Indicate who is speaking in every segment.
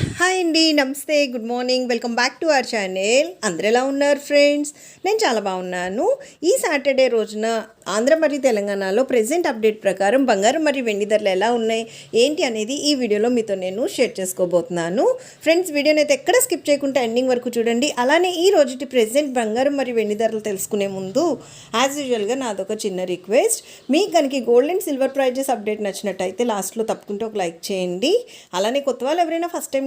Speaker 1: Hi అండి నమస్తే good morning. Welcome back to our channel. అందరు ఎలా ఉన్నారు ఫ్రెండ్స్? నేను చాలా బాగున్నాను. ఈ సాటర్డే రోజున ఆంధ్ర మరియు తెలంగాణలో ప్రజెంట్ అప్డేట్ ప్రకారం బంగారం మరియు వెండి ధరలు ఎలా ఉన్నాయి ఏంటి అనేది ఈ వీడియోలో మీతో నేను షేర్ చేసుకోబోతున్నాను. ఫ్రెండ్స్ వీడియోని అయితే ఎక్కడ స్కిప్ చేయకుండా ఎండింగ్ వరకు చూడండి. అలానే ఈ రోజుటి ప్రజెంట్ బంగారం మరియు వెండి ధరలు తెలుసుకునే ముందు యాజ్ యూజువల్గా నాదొక చిన్న రిక్వెస్ట్. మీకు కనుక gold and silver prices update నచ్చినట్టయితే లాస్ట్లో తప్పకుండా ఒక లైక్ చేయండి. అలానే కొత్త వాళ్ళు ఎవరైనా ఫస్ట్ టైం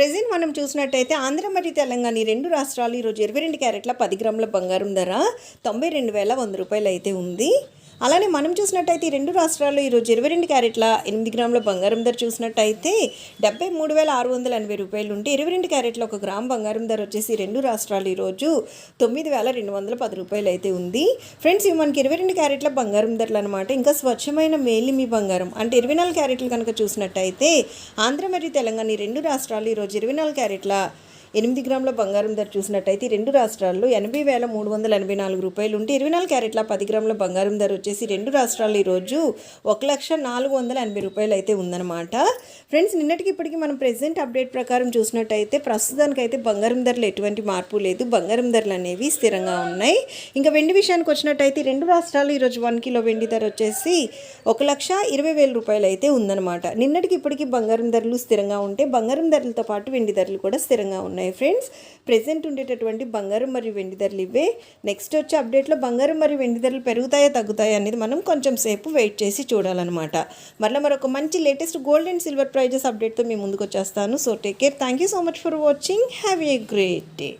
Speaker 1: ప్రజెంట్ మనం చూసినట్టయితే ఆంధ్ర మరియు తెలంగాణ ఈ రెండు రాష్ట్రాలు ఈరోజు ఇరవై రెండు క్యారెట్ల పది గ్రాముల బంగారం ధర తొంభై రెండు వేల వంద రూపాయలు అయితే ఉంది. అలానే మనం చూసినట్టయితే ఈ రెండు రాష్ట్రాల్లో ఈరోజు ఇరవై రెండు క్యారెట్ల ఎనిమిది గ్రాముల బంగారం ధర చూసినట్టయితే డెబ్బై మూడు వేల ఆరు వందల ఎనభై రూపాయలు ఉంటే ఇరవై రెండు క్యారెట్ల ఒక గ్రామ్ బంగారం ధర వచ్చేసి రెండు రాష్ట్రాలు ఈరోజు తొమ్మిది వేల రెండు వందల పది రూపాయలు అయితే ఉంది. ఫ్రెండ్స్ ఇవి మనకి ఇరవై రెండు క్యారెట్ల బంగారం ధరలు అనమాట ఇంకా స్వచ్ఛమైన మేలిమి బంగారం. అంటే ఇరవై నాలుగు క్యారెట్లు కనుక చూసినట్టయితే ఆంధ్ర మరియు తెలంగాణ ఈ రెండు రాష్ట్రాలు ఈరోజు ఇరవై నాలుగు క్యారెట్ల ఎనిమిది గ్రాముల బంగారం ధర చూసినట్టయితే రెండు రాష్ట్రాల్లో ఎనభై వేల మూడు వందల ఎనభై నాలుగు రూపాయలు ఉంటే ఇరవై నాలుగు క్యారెట్ల పది గ్రాముల బంగారం ధర వచ్చేసి రెండు రాష్ట్రాల్లో ఈరోజు ఒక లక్ష నాలుగు వందల ఎనభై రూపాయలు అయితే ఉందన్నమాట. ఫ్రెండ్స్ నిన్నటికి ఇప్పటికి మనం ప్రెసెంట్ అప్డేట్ ప్రకారం చూసినట్టయితే ప్రస్తుతానికైతే బంగారం ధరలు ఎటువంటి మార్పు లేదు. బంగారం ధరలు అనేవి స్థిరంగా ఉన్నాయి. ఇంకా వెండి విషయానికి వచ్చినట్టయితే రెండు రాష్ట్రాలు ఈరోజు వన్ కిలో వెండి ధర వచ్చేసి ఒక లక్ష ఇరవై వేల రూపాయలు అయితే ఉందన్నమాట. నిన్నటికి ఇప్పటికి బంగారం ధరలు స్థిరంగా ఉంటే బంగారం ధరలతో పాటు వెండి ధరలు కూడా స్థిరంగా ఉన్నాయి. ఫ్రెండ్స్. ప్రెసెంట్ ఉండేటటువంటి బంగారం మరియు వెండి ధరలు ఇవే. నెక్స్ట్ వచ్చే అప్డేట్లో బంగారం మరియు వెండి ధరలు పెరుగుతాయా తగ్గుతాయా అనేది మనం కొంచెం సేపు వెయిట్ చేసి చూడాలన్నమాట. మళ్ళీ మరొక మంచి latest gold and silver prices అప్డేట్తో మీ ముందుకు వచ్చేస్తాను. So take care thank you so much for watching have a great day